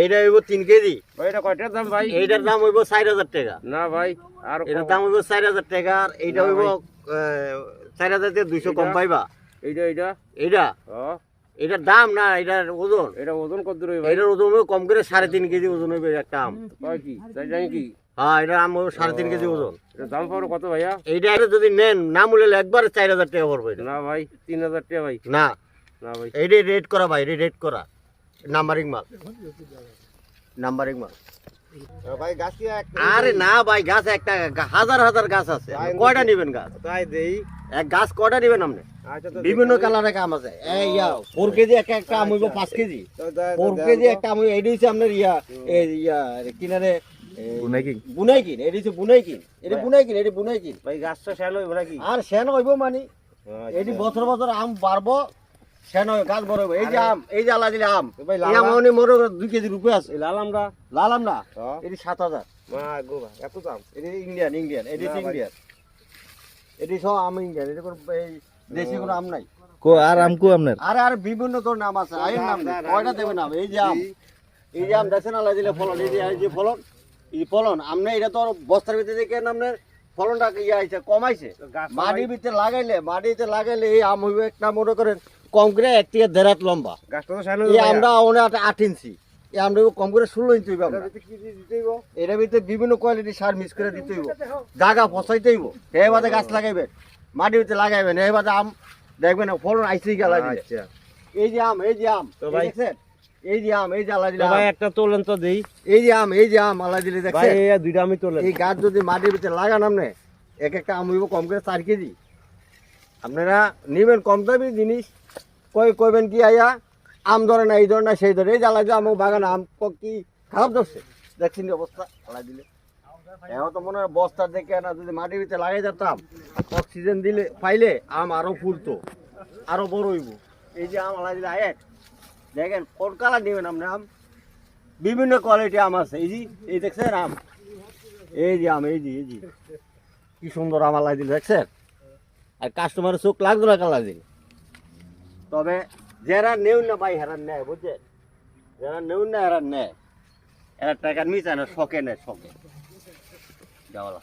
এইটা হইব তিন কেজি। কয়টার দাম ভাই? এইটার দাম হইব চার হাজার টাকা। না ভাই আর এটার দাম হইব চার হাজার টাকা আর এইটা হইব চার হাজার থেকে দুইশো কম পাইবা। এইটা এইটা? এইটা? এটার দাম না এটার ওজন? এটা ওজন কত দূর এটার ওজন কম করে সাড়ে তিন কেজি ওজন হইবে একটা আম। কয় কি? তাই জানি কি? হ্যাঁ এটার আম হইব সাড়ে তিন কেজি ওজন। এটা দাম পাবো কত ভাইয়া? এইটা এটা যদি নেন না মূল্যে একবার চার হাজার টাকা পড়বে। না ভাই তিন হাজার টাকা ভাই। না। না ভাই। এইটাই রেট করা ভাই রেট করা। নাম্বারিং মাল। নাম্বারিং মাল। গাছ আরে না ভাই গাছ একটা হাজার হাজার গাছ আছে। কয়টা নিবেন গাছ? তাই দেই। এক গাছ কয়টা নিবেন আপনি? আচ্ছা বিভিন্ন কালারের কাম আছে। এই ইয়া ফোর কেজি একটা একটা আম হইব পাঁচ কেজি। ফোর কেজি একটা আম এইটা হচ্ছে আপনার ইয়া এই ইয়া কিনারে বুনাই কিন এটা হচ্ছে বুনাই কিন এটা বুনাই কিন এটা বুনাই কিন ভাই গাছটা শ্যাল হইব নাকি? আর সেন হইব মানে? এটি বছর বছর আম বাড়বো গাছ বড় এই যে আম এই যে আলা দিলে আম। এই আম। দুই কেজি রূপে আছে। লাল আমরা লাল আম এটি সাত হাজার। মা গো ভাই এত দাম। এটি ইন্ডিয়ান ইন্ডিয়ান। এটি ইন্ডিয়ান। এটি সব আম ইন্ডিয়ান এটি কোনো এই দেশি কোনো আম নাই। কো আর আমকু আপনার? আরে আর বিভিন্ন তোর নাম আছে। আয়ের নাম কয়টা দেবে নাম এই যে আম। এই যে আম দিলে ফলন। এই যে এই যে ফলন। এই ফলন আমনে এটা তো বস্তার ভিতরে দেখে ফলনটা ইয়ে আইছে কমাইছে। মাটির ভিতরে লাগাইলে মাটিতে লাগাইলে এই আম হইবে একটা মনে করেন কম করে এক থেকে দেড় হাত লম্বা। এই আমরা অনেক আট ইঞ্চি। এই আমরা কম করে ষোলো ইঞ্চি হইবে আমরা। এটার ভিতরে বিভিন্ন কোয়ালিটির সার মিক্স করে দিতে হইব। জাগা ফসাইতে হইব। এই বাদে গাছ লাগাইবেন। মাটির ভিতরে লাগাইবেন। এই বাদে আম দেখবেন ফলন আইসি গেলা আচ্ছা। এই যে আম এই যে আম এই দেখছেন? এই যে আম এই যে আল্লাহ দিলে ভাই একটা তোলেন তো দেই। এই যে আম এই যে আম আল্লাহ দিলে ভাই এই দুইটা আমি তোলেন। এই গাছ যদি মাটির ভিতরে লাগান আপনি এক একটা আম হইব কম করে চার কেজি। আপনারা নিবেন কম দামি জিনিস কই কইবেন কি আইয়া আম ধরে না, এই ধরে না, সেই ধরে। এই জ্বালা যে আমার বাগান, আম ক- খারাপ ধরছে? দেখছেন অবস্থা? আল্লাহ দিলে। এখন তো মনে হয় বস্তা দেখে না, যদি মাটির ভিতরে লাগাই যেতাম, অক্সিজেন দিলে, পাইলে আম আরও ফুলতো, আরও বড় হইব। এই যে আম আল্লাহ দিলে আয়েক দেখেন, কোন কালার নেবেন আপনি আম? বিভিন্ন কোয়ালিটি আম আছে। এই যে, এই দেখছেন আম? এই যে আম, এই যে এই যে। কি সুন্দর আম আল্লাহ দিলে, দেখছেন? আর কাস্টমারের চোখ লাগতো না কালার দিলে। তবে যারা নেউ না ভাই হেরান নেয় বুঝছে যারা নেউ না হেরান নেয়। এরা টাকার মিশায় না শখে নেয়, শখে। যাওয়ালা